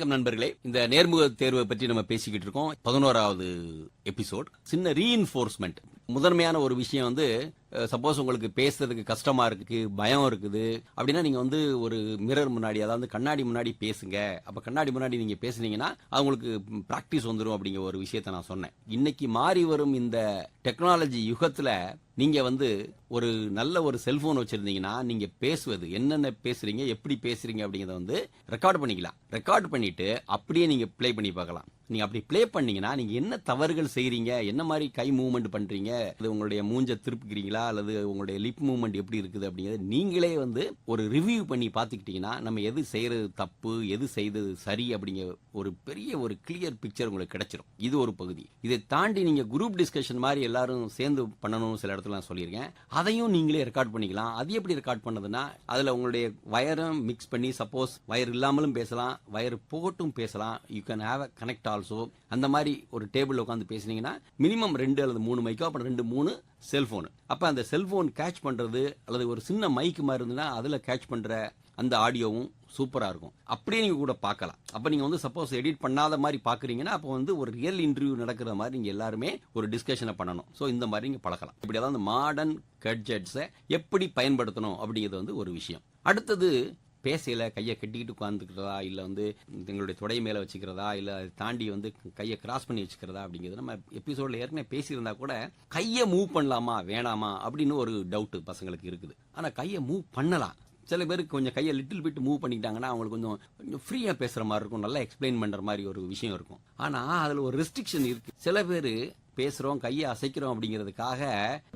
வணக்கம் நண்பர்களே. இந்த நேர்முக தேர்வை பற்றி நம்ம பேசிக்கிட்டு இருக்கோம். பதினோராவது எபிசோட். சின்ன ரீஇன்ஃபோர்ஸ்மெண்ட் முதன்மையான ஒரு விஷயம் வந்து சப்போஸ் உங்களுக்கு பேசுறதுக்கு கஷ்டமா இருக்கு பயம் இருக்குது அப்படின்னா நீங்க வந்து ஒரு மிரர் முன்னாடி அதாவது கண்ணாடி முன்னாடி பேசுங்க. அப்ப கண்ணாடி முன்னாடி நீங்க பேசுனீங்கன்னா அது உங்களுக்கு பிராக்டிஸ் வந்துடும் அப்படிங்கிற ஒரு விஷயத்த நான் சொன்னேன். இன்னைக்கு மாறி வரும் இந்த டெக்னாலஜி யுகத்துல நீங்க வந்து ஒரு நல்ல ஒரு செல்போன் வச்சிருந்தீங்கன்னா நீங்க பேசுவது என்னென்ன பேசுறீங்க எப்படி பேசுறீங்க அப்படிங்கறத வந்து ரெக்கார்ட் பண்ணிக்கலாம். ரெக்கார்ட் பண்ணிட்டு அப்படியே நீங்க ப்ளே பண்ணி பார்க்கலாம். நீங்க அப்படி ப்ளே பண்ணீங்கன்னா நீங்க என்ன தவறுகள் செய்கிறீங்க என்ன மாதிரி கை மூவ்மெண்ட் பண்றீங்க? அது உங்களுடைய மூஞ்ச திருப்புக்கிறீங்களா அல்லது உங்களுடைய லிப் மூவ்மெண்ட் எப்படி இருக்குது அப்படிங்கறது நீங்களே வந்து ஒரு ரிவ்யூ பண்ணி பார்த்துக்கிட்டீங்கன்னா நம்ம எது செய்யறது தப்பு எது செய்தது சரி அப்படிங்கிற ஒரு பெரிய ஒரு கிளியர் பிக்சர் உங்களுக்கு கிடைச்சிரும். இது ஒரு பகுதி. இதை தாண்டி நீங்க குரூப் டிஸ்கஷன் மாதிரி எல்லாரும் சேர்ந்து பண்ணணும் சில இடத்துல நான் சொல்லியிருக்கேன். அதையும் நீங்களே ரெக்கார்ட் பண்ணிக்கலாம். அது எப்படி ரெக்கார்ட் பண்ணதுன்னா அதுல உங்களுடைய வயரும் மிக்ஸ் பண்ணி சப்போஸ் வயர் இல்லாமலும் பேசலாம் வயர் போட்டும் பேசலாம். You can have a connect also அந்த மாதிரி ஒரு டேபிள் உட்காந்து பேசுனீங்கன்னா மினிமம் ரெண்டு அல்லது மூணு மைக்கோ அப்புறம் ரெண்டு மூணு செல்போன் அப்ப அந்த செல்போன் கேட்ச் பண்றது அல்லது ஒரு சின்ன மைக் மாதிரி இருந்ததுன்னா அதுல கேட்ச் பண்ற அந்த ஆடியோவும் சூப்பரா இருக்கும். அப்படியே நீங்க கூட பார்க்கலாம். அப்போ நீங்க வந்து சப்போஸ் எடிட் பண்ணாத மாதிரி பார்க்குறீங்கன்னா அப்போ வந்து ஒரு ரியல் இன்டர்வியூ நடக்கிற மாதிரி நீங்கள் எல்லாருமே ஒரு டிஸ்கஷனை பண்ணணும். ஸோ இந்த மாதிரி நீங்கள் பழகலாம். இப்படி அதாவது மாடர்ன் கட்ஜெட்ஸை எப்படி பயன்படுத்தணும் அப்படிங்கிறது வந்து ஒரு விஷயம். அடுத்தது பேசையில் கையை கட்டிக்கிட்டு உட்காந்துக்கிறதா இல்லை வந்து எங்களுடைய தொடை மேலே வச்சுக்கிறதா இல்லை அதை தாண்டி வந்து கையை கிராஸ் பண்ணி வச்சுக்கிறதா அப்படிங்கிறது நம்ம எபிசோடில் ஏற்கனவே பேசியிருந்தா கூட கையை மூவ் பண்ணலாமா வேணாமா அப்படின்னு ஒரு டவுட்டு பசங்களுக்கு இருக்குது. ஆனால் கையை மூவ் பண்ணலாம். சில பேருக்கு கொஞ்சம் கையை லிட்டில் பிட் மூவ் பண்ணிக்கிட்டாங்கன்னா அவங்களுக்கு கொஞ்சம் கொஞ்சம் ஃப்ரீயாக பேசுற மாதிரி இருக்கும் நல்லா எக்ஸ்பிளைன் பண்ணுற மாதிரி ஒரு விஷயம் இருக்கும். ஆனால் அதில் ஒரு ரெஸ்ட்ரிக்ஷன் இருக்குது சில பேர் பேசுறோம் கையை அசைக்கிறோம் அப்படிங்கிறதுக்காக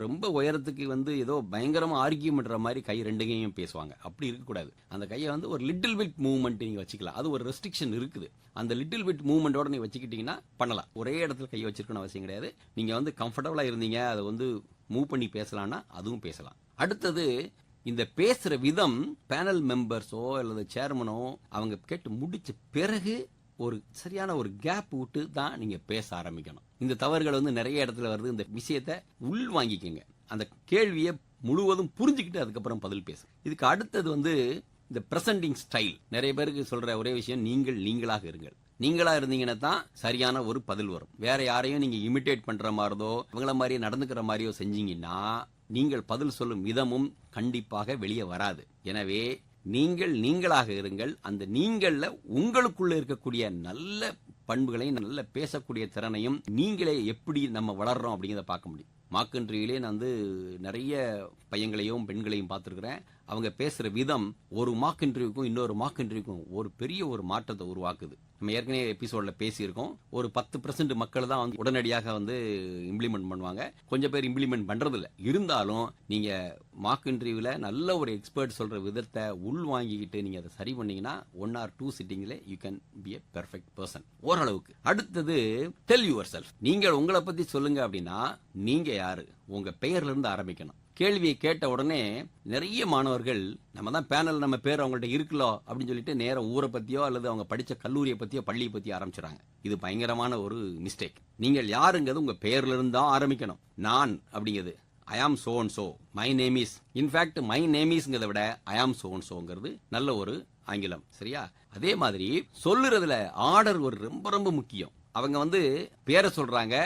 ரொம்ப உயரத்துக்கு வந்து ஏதோ பயங்கரமா ஆர்கியூ பண்ற மாதிரி கை ரெண்டு கையும் பேசுவாங்க. அப்படி இருக்கக்கூடாது. அந்த கையை வந்து ஒரு லிட்டில் பிட் மூவ்மெண்ட் நீங்க வச்சுக்கலாம். அது ஒரு ரெஸ்ட்ரிக்ஷன் இருக்குது. அந்த லிட்டில் பிட் மூவ்மெண்டோட நீங்க வச்சுக்கிட்டீங்கன்னா பண்ணலாம். ஒரே இடத்துல கையை வச்சிருக்கணும் அவசியம் கிடையாது. நீங்க வந்து கம்ஃபர்டபுளா இருந்தீங்க அதை வந்து மூவ் பண்ணி பேசலாம்னா அதுவும் பேசலாம். அடுத்தது இந்த பேசுற விதம் பேனல் மெம்பர்ஸோ அல்லது சேர்மனோ அவங்க கேட்டு முடிச்ச பிறகு ஒரு சரியான ஒரு கேப் விட்டு தான் நீங்க பேச ஆரம்பிக்கணும். இந்த தவறுகள் வந்து நிறைய இடத்துல வருது. இந்த விஷயத்த உள் வாங்கிக்கங்க. அந்த கேள்வியை முழுவதும் புரிஞ்சுக்கிட்டு அதுக்கப்புறம் பதில் பேசு இதுக்கு அடுத்தது வந்து இந்த பிரசன்டிங் ஸ்டைல் நிறைய பேருக்கு சொல்ற ஒரே விஷயம் நீங்கள் நீங்களாக இருங்கள். நீங்களா இருந்தீங்கன்னா தான் சரியான ஒரு பதில் வரும். வேற யாரையும் நீங்க இமிட்டேட் பண்ற மாதிரிதோ இவங்கள மாதிரி நடந்துக்கிற மாதிரியோ செஞ்சீங்கன்னா நீங்கள் பதில் சொல்லும் விதமும் கண்டிப்பாக வெளியே வராது. எனவே நீங்கள் நீங்களாக இருங்கள். அந்த நீங்கள்ல உங்களுக்குள்ள இருக்கக்கூடிய நல்ல பண்புகளையும் நல்ல பேசக்கூடிய திறனையும் நீங்களே எப்படி நம்ம வளர்றோம் அப்படிங்கிறத பார்க்க முடியும். மாக்கன்றியிலே நான் வந்து நிறைய பையங்களையும் பெண்களையும் பார்த்துருக்குறேன். அவங்க பேசுற விதம் ஒரு மார்க் இன்டர்வியூக்கும் இன்னொரு மார்க் இன்டர்வியூக்கும் ஒரு பெரிய ஒரு மாற்றத்தை உருவாக்குது. நம்ம ஏற்கனவே எபிசோட்ல பேசியிருக்கோம். ஒரு பத்து பர்சன்ட் மக்கள் தான் வந்து உடனடியாக வந்து இம்ப்ளிமெண்ட் பண்ணுவாங்க. கொஞ்சம் பேர் இம்ப்ளிமெண்ட் பண்றது இல்ல இருந்தாலும் நீங்க மார்க் இன்டர்வியூல நல்ல ஒரு எக்ஸ்பர்ட் சொல்ற விதத்தை உள் வாங்கிக்கிட்டு நீங்க அதை சரி பண்ணீங்கன்னா one or two சிட்டிங்ல you can be a perfect person ஓரளவுக்கு. அடுத்தது டெல் யுவர் செல்ஃப் நீங்கள் உங்களை பத்தி சொல்லுங்க அப்படின்னா நீங்க யாரு? உங்க பெயர்ல இருந்து ஆரம்பிக்கணும். கேள்வியை கேட்ட உடனே நிறைய மாணவர்கள் நம்ம தான் பேனல் நம்ம பேர் அவங்கள்ட்ட இருக்குல்லோ அப்படின்னு சொல்லிட்டு நேரம் ஊரை பத்தியோ அல்லது அவங்க படிச்ச கல்லூரியை பத்தியோ பள்ளியை பத்தியோ ஆரம்பிச்சுறாங்க இது பயங்கரமான ஒரு மிஸ்டேக் நீங்கள் யாருங்கிறது உங்க பேர்ல இருந்து தான் ஆரம்பிக்கணும். நான் அப்படிங்கிறது I am so and so my name is in fact my name இஸ்ங்கிறத விட ஐ ஆம் சோ அண்ட் சோங்கிறது நல்ல ஒரு ஆங்கிலம். சரியா? அதே மாதிரி சொல்லுறதுல ஆர்டர் ஒரு ரொம்ப ரொம்ப முக்கியம். அவங்க வந்து பேரை சொல்றாங்க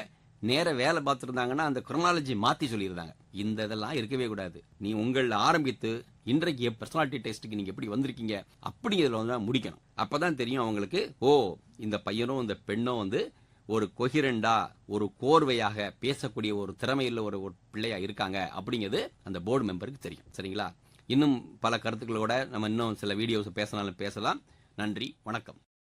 நேர வேலை பார்த்துருந்தாங்கன்னா அந்த குரோனாலஜி மாத்தி சொல்லியிருந்தாங்க இந்த இதெல்லாம் இருக்கவே கூடாது. நீ உங்களில் ஆரம்பித்து இன்றைக்கு பர்சனாலிட்டி டெஸ்ட்டுக்கு நீங்கள் எப்படி வந்திருக்கீங்க அப்படிங்கிறதுல வந்து முடிக்கணும். அப்பதான் தெரியும் அவங்களுக்கு ஓ இந்த பையனும் இந்த பெண்ணும் வந்து ஒரு கொகிரண்டா ஒரு கோர்வையாக பேசக்கூடிய ஒரு திறமையில் ஒரு ஒரு பிள்ளையா இருக்காங்க அப்படிங்கிறது அந்த போர்டு மெம்பருக்கு தெரியும். சரிங்களா? இன்னும் பல கருத்துக்களோட நம்ம இன்னும் சில வீடியோஸ் பேசினாலும் பேசலாம். நன்றி வணக்கம்.